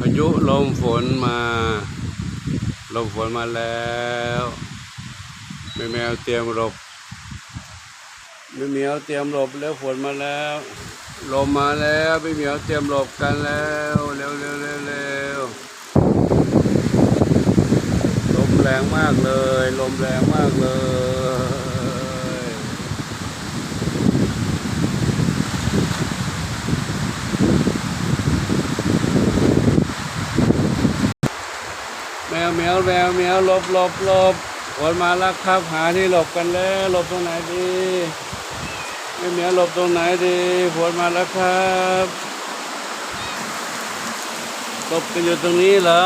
พายุลมฝนมา ลมฝนมาแล้วแม่แมวเตรียมหลบแม่เหมียวเตรียมหลบแล้วฝนมาแล้วลมมาแล้วแม่เหมียวเตรียมหลบกันแล้วเร็วเร็วเร็วเร็วลมแรงมากเลย ลมแรงมากเลย แมวแมวแมวแมวหลบหลบหลบฝนมาแล้วครับหาที่หลบกันแล้วหลบตรงไหนดีแมวแมวหลบตรงไหนดีฝนมาแล้วครับหลบกันอยู่ตรงนี้เหรอ